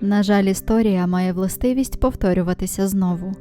На жаль, історія має властивість повторюватися знову.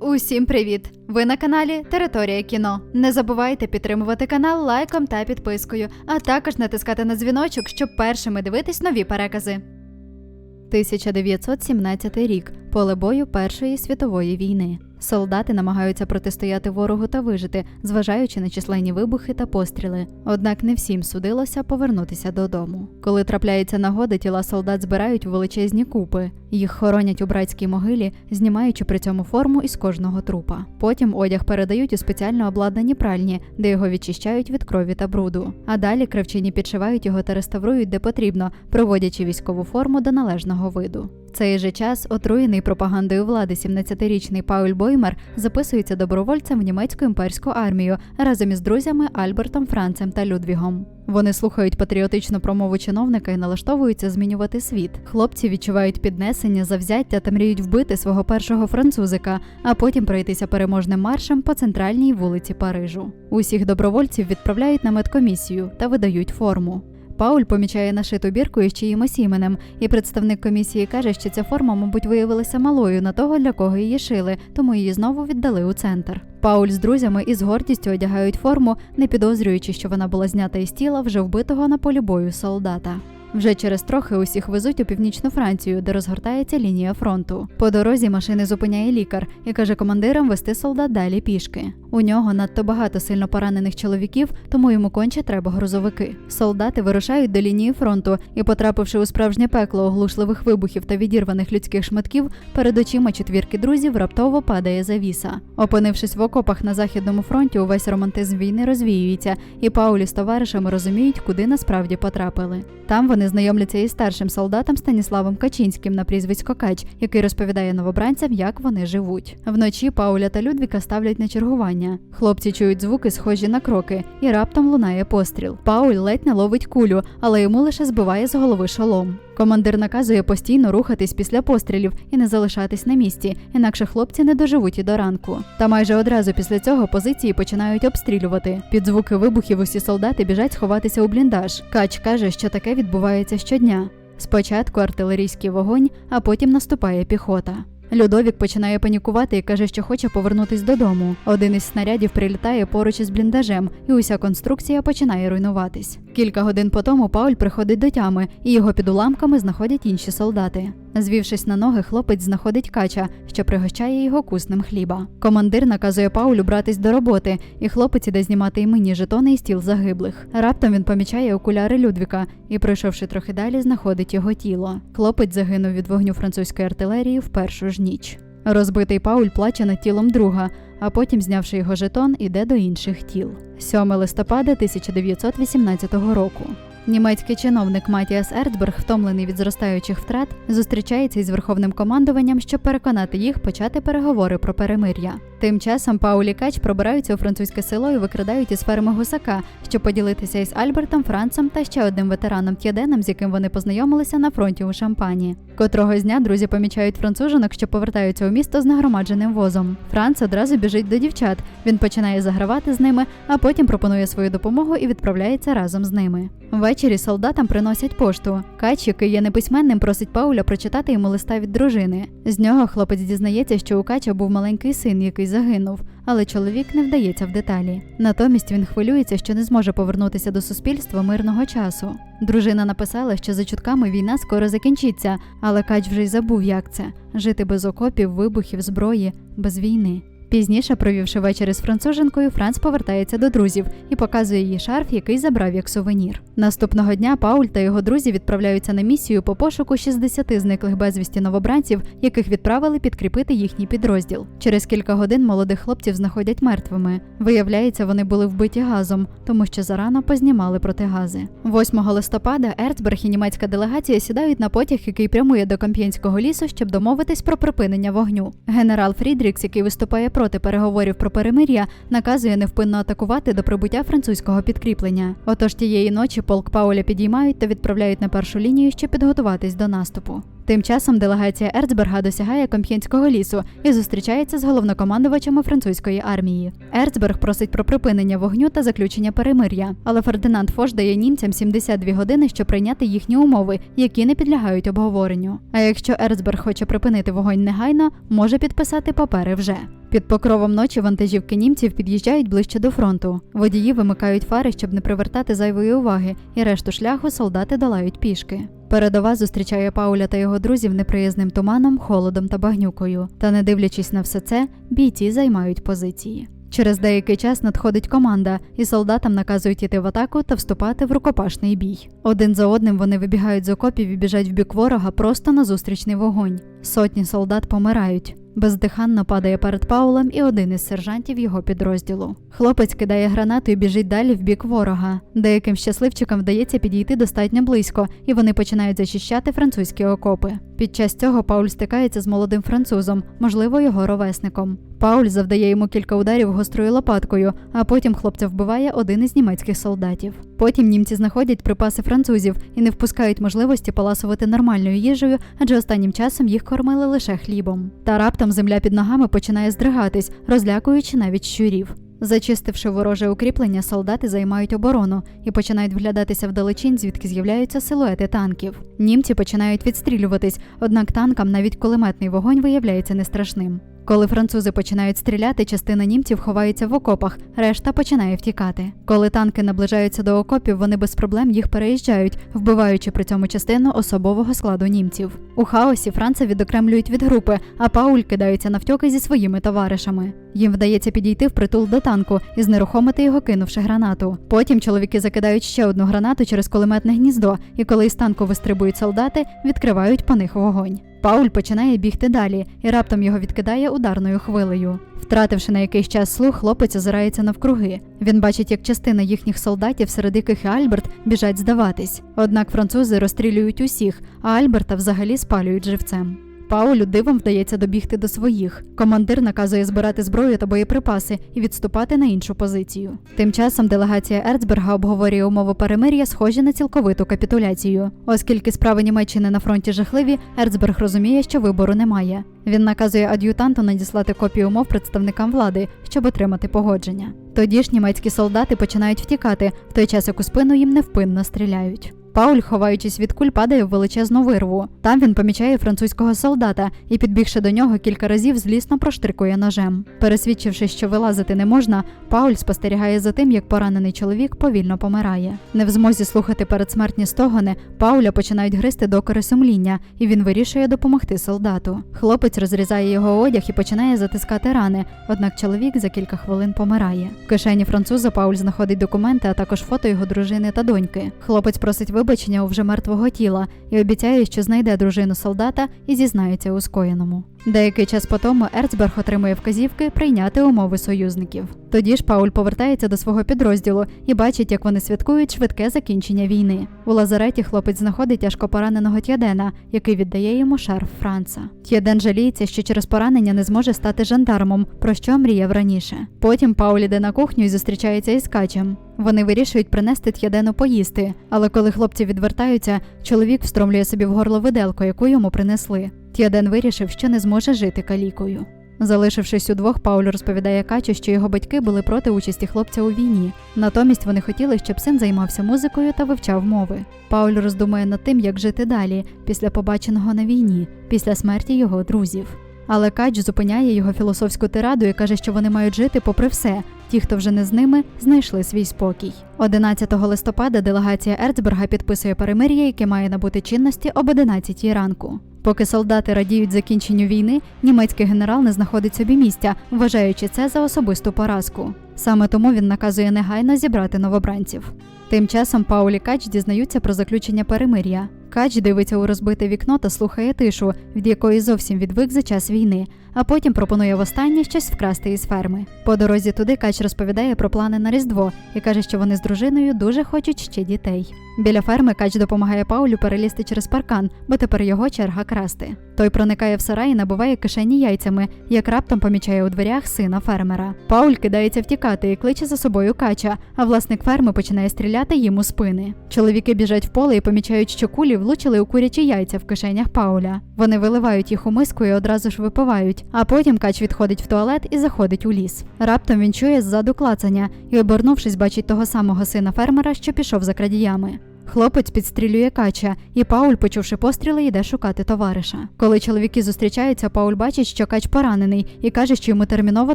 Усім привіт! Ви на каналі Територія кіно. Не забувайте підтримувати канал лайком та підпискою, а також натискати на дзвіночок, щоб першими дивитись нові перекази. 1917 рік поле бою Першої світової війни. Солдати намагаються протистояти ворогу та вижити, зважаючи на численні вибухи та постріли. Однак не всім судилося повернутися додому. Коли трапляється нагода, тіла солдат збирають у величезні купи. Їх хоронять у братській могилі, знімаючи при цьому форму із кожного трупа. Потім одяг передають у спеціально обладнані пральні, де його відчищають від крові та бруду. А далі кравчині підшивають його та реставрують де потрібно, проводячи військову форму до належного виду. Цей же час отруєний пропагандою влади 17-річний Пауль Боймер записується добровольцем в німецьку імперську армію разом із друзями Альбертом Францем та Людвігом. Вони слухають патріотичну промову чиновника і налаштовуються змінювати світ. Хлопці відчувають піднесення, завзяття та мріють вбити свого першого французика, а потім пройтися переможним маршем по центральній вулиці Парижу. Усіх добровольців відправляють на медкомісію та видають форму. Пауль помічає нашиту бірку із чиїмось іменем, і представник комісії каже, що ця форма, мабуть, виявилася малою на того, для кого її шили, тому її знову віддали у центр. Пауль з друзями із гордістю одягають форму, не підозрюючи, що вона була знята із тіла вже вбитого на полі бою солдата. Вже через трохи усіх везуть у північну Францію, де розгортається лінія фронту. По дорозі машини зупиняє лікар і каже командирам вести солдат далі пішки. У нього надто багато сильно поранених чоловіків, тому йому конче треба грузовики. Солдати вирушають до лінії фронту і, потрапивши у справжнє пекло оглушливих вибухів та відірваних людських шматків, перед очима четвірки друзів раптово падає завіса. Опинившись в окопах на західному фронті, увесь романтизм війни розвіюється, і Паулі з товаришами розуміють, куди насправді потрапили. Там вони знайомляться із старшим солдатом Станіславом Качинським на прізвисько Кач, який розповідає новобранцям, як вони живуть. Вночі Пауля та Людвіка ставлять на чергування. Хлопці чують звуки, схожі на кроки, і раптом лунає постріл. Пауль ледь не ловить кулю, але йому лише збиває з голови шолом. Командир наказує постійно рухатись після пострілів і не залишатись на місці, інакше хлопці не доживуть і до ранку. Та майже одразу після цього позиції починають обстрілювати. Під звуки вибухів усі солдати біжать сховатися у бліндаж. Кач каже, що таке відбувається щодня. Спочатку артилерійський вогонь, а потім наступає піхота. Людовік починає панікувати і каже, що хоче повернутись додому. Один із снарядів прилітає поруч із бліндажем, і уся конструкція починає руйнуватись. Кілька годин по тому Пауль приходить до тями, і його під уламками знаходять інші солдати. Звівшись на ноги, хлопець знаходить кача, що пригощає його куснем хліба. Командир наказує Паулю братись до роботи, і хлопець іде знімати іменні жетони із тіл загиблих. Раптом він помічає окуляри Людвіка і, пройшовши трохи далі, знаходить його тіло. Хлопець загинув від вогню французької артилерії в першу ж ніч. Розбитий Пауль плаче над тілом друга, а потім, знявши його жетон, іде до інших тіл. 7 листопада 1918 року. Німецький чиновник Матіас Ерцберг, втомлений від зростаючих втрат, зустрічається із верховним командуванням, щоб переконати їх почати переговори про перемир'я. Тим часом Пауль і Кач пробираються у французьке село і викрадають із ферми гусака, щоб поділитися із Альбертом, Францем та ще одним ветераном Т'єденом, з яким вони познайомилися на фронті у Шампані. Котрого дня друзі помічають француженок, що повертаються у місто з нагромадженим возом. Франц одразу біжить до дівчат. Він починає загравати з ними, а потім пропонує свою допомогу і відправляється разом з ними. Ввечері солдатам приносять пошту. Кач, який є неписьменним, просить Пауля прочитати йому листа від дружини. З нього хлопець дізнається, що у Кача був маленький син, який загинув, але чоловік не вдається в деталі. Натомість він хвилюється, що не зможе повернутися до суспільства мирного часу. Дружина написала, що за чутками війна скоро закінчиться, але Кач вже й забув, як це жити без окопів, вибухів, зброї, без війни. Пізніше, провівши вечір із француженкою, Франц повертається до друзів і показує їй шарф, який забрав як сувенір. Наступного дня Пауль та його друзі відправляються на місію по пошуку 60 зниклих безвісті новобранців, яких відправили підкріпити їхній підрозділ. Через кілька годин молодих хлопців знаходять мертвими. Виявляється, вони були вбиті газом, тому що зарано познімали протигази. 8 листопада Ерцберг і німецька делегація сідають на потяг, який прямує до Камп'єнського лісу, щоб домовитись про припинення вогню. Генерал Фрідрікс, який виступає проти проти переговорів про перемир'я, наказує невпинно атакувати до прибуття французького підкріплення. Отож тієї ночі полк Пауля підіймають та відправляють на першу лінію, щоб підготуватись до наступу. Тим часом делегація Ерцберга досягає Комп'єнського лісу і зустрічається з головнокомандувачами французької армії. Ерцберг просить про припинення вогню та заключення перемир'я, але Фердинанд Фош дає німцям 72 години, щоб прийняти їхні умови, які не підлягають обговоренню. А якщо Ерцберг хоче припинити вогонь негайно, може підписати папери вже. Під покровом ночі вантажівки німців під'їжджають ближче до фронту. Водії вимикають фари, щоб не привертати зайвої уваги, і решту шляху солдати долають пішки. Передова зустрічає Пауля та його друзів неприязним туманом, холодом та багнюкою. Та не дивлячись на все це, бійці займають позиції. Через деякий час надходить команда, і солдатам наказують іти в атаку та вступати в рукопашний бій. Один за одним вони вибігають з окопів і біжать в бік ворога просто на зустрічний вогонь. Сотні солдат помирають. Бездиханно падає перед Паулем і один із сержантів його підрозділу. Хлопець кидає гранату і біжить далі в бік ворога. Деяким щасливчикам вдається підійти достатньо близько, і вони починають зачищати французькі окопи. Під час цього Пауль стикається з молодим французом, можливо, його ровесником. Пауль завдає йому кілька ударів гострою лопаткою, а потім хлопця вбиває один із німецьких солдатів. Потім німці знаходять припаси французів і не впускають можливості поласувати нормальною їжею, адже останнім часом їх кормили лише хлібом. Та раптом земля під ногами починає здригатись, розлякуючи навіть щурів. Зачистивши вороже укріплення, солдати займають оборону і починають вглядатися вдалечінь, звідки з'являються силуети танків. Німці починають відстрілюватись, однак танкам навіть кулеметний вогонь виявляється нестрашним. Коли французи починають стріляти, частина німців ховається в окопах, решта починає втікати. Коли танки наближаються до окопів, вони без проблем їх переїжджають, вбиваючи при цьому частину особового складу німців. У хаосі Франца відокремлюють від групи, а Пауль кидається навтьоки зі своїми товаришами. Їм вдається підійти впритул до танку і знерухомити його, кинувши гранату. Потім чоловіки закидають ще одну гранату через кулеметне гніздо, і коли із танку вистрибують солдати, відкривають по них вогонь. Пауль починає бігти далі, і раптом його відкидає ударною хвилею. Втративши на якийсь час слух, хлопець озирається навкруги. Він бачить, як частина їхніх солдатів, серед яких і Альберт, біжать здаватись. Однак французи розстрілюють усіх, а Альберта взагалі спалюють живцем. Паулю дивом вдається добігти до своїх. Командир наказує збирати зброю та боєприпаси і відступати на іншу позицію. Тим часом делегація Ерцберга обговорює умови перемир'я, схожі на цілковиту капітуляцію. Оскільки справи Німеччини на фронті жахливі, Ерцберг розуміє, що вибору немає. Він наказує ад'ютанту надіслати копію умов представникам влади, щоб отримати погодження. Тоді ж німецькі солдати починають втікати, в той час як у спину їм невпинно стріляють. Пауль, ховаючись від куль, падає в величезну вирву. Там він помічає французького солдата і, підбігши до нього, кілька разів злісно проштрикує ножем. Пересвідчивши, що вилазити не можна, Пауль спостерігає за тим, як поранений чоловік повільно помирає. Не в змозі слухати передсмертні стогони, Пауля починають гризти докори сумління, і він вирішує допомогти солдату. Хлопець розрізає його одяг і починає затискати рани, однак чоловік за кілька хвилин помирає. В кишені француза Пауль знаходить документи, а також фото його дружини та доньки. Хлопець просить вибачення у вже мертвого тіла і обіцяє, що знайде дружину солдата і зізнається у скоєному. Деякий час по тому Ерцберг отримує вказівки прийняти умови союзників. Тоді ж Пауль повертається до свого підрозділу і бачить, як вони святкують швидке закінчення війни. У лазареті хлопець знаходить тяжко пораненого Т'ядена, який віддає йому шарф Франца. Т'яден жаліється, що через поранення не зможе стати жандармом, про що мріяв раніше. Потім Пауль іде на кухню і зустрічається із качем. Вони вирішують принести Т'ядену поїсти, але коли хлопці відвертаються, чоловік встромлює собі в горло виделку, яку йому принесли. Т'яден вирішив, що не зможе жити калікою. Залишившись удвох, Пауль розповідає Качу, що його батьки були проти участі хлопця у війні. Натомість вони хотіли, щоб син займався музикою та вивчав мови. Пауль роздумує над тим, як жити далі, після побаченого на війні, після смерті його друзів. Але Кач зупиняє його філософську тираду і каже, що вони мають жити попри все. Ті, хто вже не з ними, знайшли свій спокій. 11 листопада делегація Ерцберга підписує перемир'я, яке має набути чинності об 11 ранку. Поки солдати радіють закінченню війни, німецький генерал не знаходить собі місця, вважаючи це за особисту поразку. Саме тому він наказує негайно зібрати новобранців. Тим часом Пауль і Кач дізнаються про заключення перемир'я. Кач дивиться у розбите вікно та слухає тишу, від якої зовсім відвик за час війни. А потім пропонує востаннє щось вкрасти із ферми. По дорозі туди Кач розповідає про плани на Різдво і каже, що вони з дружиною дуже хочуть ще дітей. Біля ферми Кач допомагає Паулю перелізти через паркан, бо тепер його черга красти. Той проникає в сарай і набиває кишені яйцями, як раптом помічає у дверях сина фермера. Пауль кидається втікати і кличе за собою кача, а власник ферми починає стріляти їм у спини. Чоловіки біжать в поле і помічають, що кулі влучили у курячі яйця в кишенях Пауля. Вони виливають їх у миску і одразу ж випивають. А потім кач відходить в туалет і заходить у ліс. Раптом він чує ззаду клацання і, обернувшись, бачить того самого сина фермера, що пішов за крадіями. Хлопець підстрілює кача, і Пауль, почувши постріли, йде шукати товариша. Коли чоловіки зустрічаються, Пауль бачить, що кач поранений, і каже, що йому терміново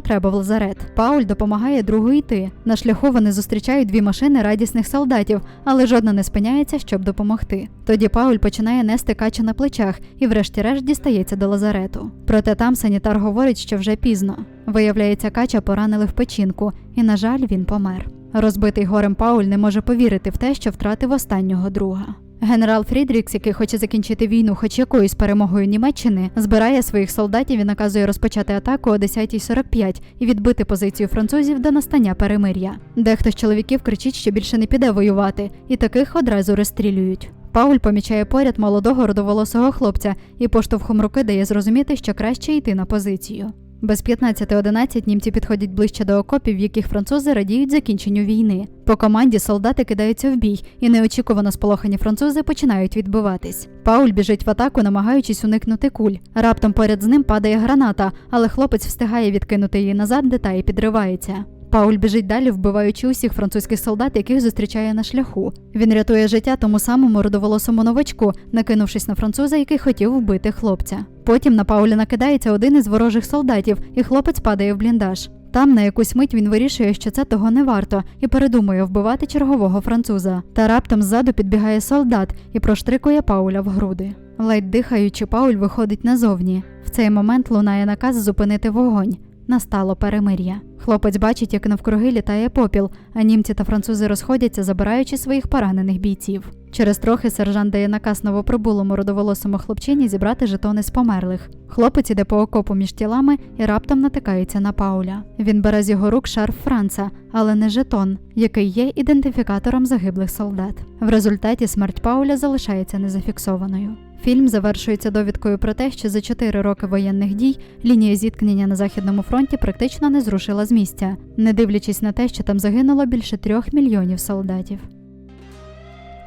треба в лазарет. Пауль допомагає другу йти. На шляху вони зустрічають дві машини радісних солдатів, але жодна не спиняється, щоб допомогти. Тоді Пауль починає нести кача на плечах і, врешті-решт, дістається до лазарету. Проте там санітар говорить, що вже пізно. Виявляється, кача поранили в печінку, і, на жаль, він помер. Розбитий горем Пауль не може повірити в те, що втратив останнього друга. Генерал Фрідрікс, який хоче закінчити війну хоч якоюсь перемогою Німеччини, збирає своїх солдатів і наказує розпочати атаку о 10.45 і відбити позицію французів до настання перемир'я. Дехто з чоловіків кричить, що більше не піде воювати, і таких одразу розстрілюють. Пауль помічає поряд молодого родоволосого хлопця і поштовхом руки дає зрозуміти, що краще йти на позицію. Без 15.11 німці підходять ближче до окопів, в яких французи радіють закінченню війни. По команді солдати кидаються в бій, і неочікувано сполохані французи починають відбиватись. Пауль біжить в атаку, намагаючись уникнути куль. Раптом поряд з ним падає граната, але хлопець встигає відкинути її назад, де та і підривається. Пауль біжить далі, вбиваючи усіх французьких солдат, яких зустрічає на шляху. Він рятує життя тому самому родоволосому новачку, накинувшись на француза, який хотів вбити хлопця. Потім на Паулі накидається один із ворожих солдатів, і хлопець падає в бліндаж. Там на якусь мить він вирішує, що це того не варто, і передумує вбивати чергового француза. Та раптом ззаду підбігає солдат і проштрикує Пауля в груди. Ледь дихаючи, Пауль виходить назовні. В цей момент лунає наказ зупинити вогонь. Настало перемир'я. Хлопець бачить, як навкруги літає попіл, а німці та французи розходяться, забираючи своїх поранених бійців. Через трохи сержант дає наказ новоприбулому родоволосому хлопчині зібрати жетони з померлих. Хлопець іде по окопу між тілами і раптом натикається на Пауля. Він бере з його рук шарф Франца, але не жетон, який є ідентифікатором загиблих солдат. В результаті смерть Пауля залишається незафіксованою. Фільм завершується довідкою про те, що за 4 роки воєнних дій лінія зіткнення на західному фронті практично не зрушила з місця, не дивлячись на те, що там загинуло більше трьох мільйонів солдатів.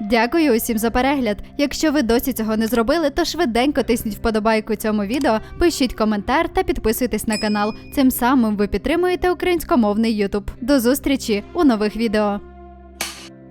Дякую усім за перегляд. Якщо ви досі цього не зробили, то швиденько тисніть вподобайку цьому відео, пишіть коментар та підписуйтесь на канал. Цим самим ви підтримуєте українськомовний YouTube. До зустрічі у нових відео.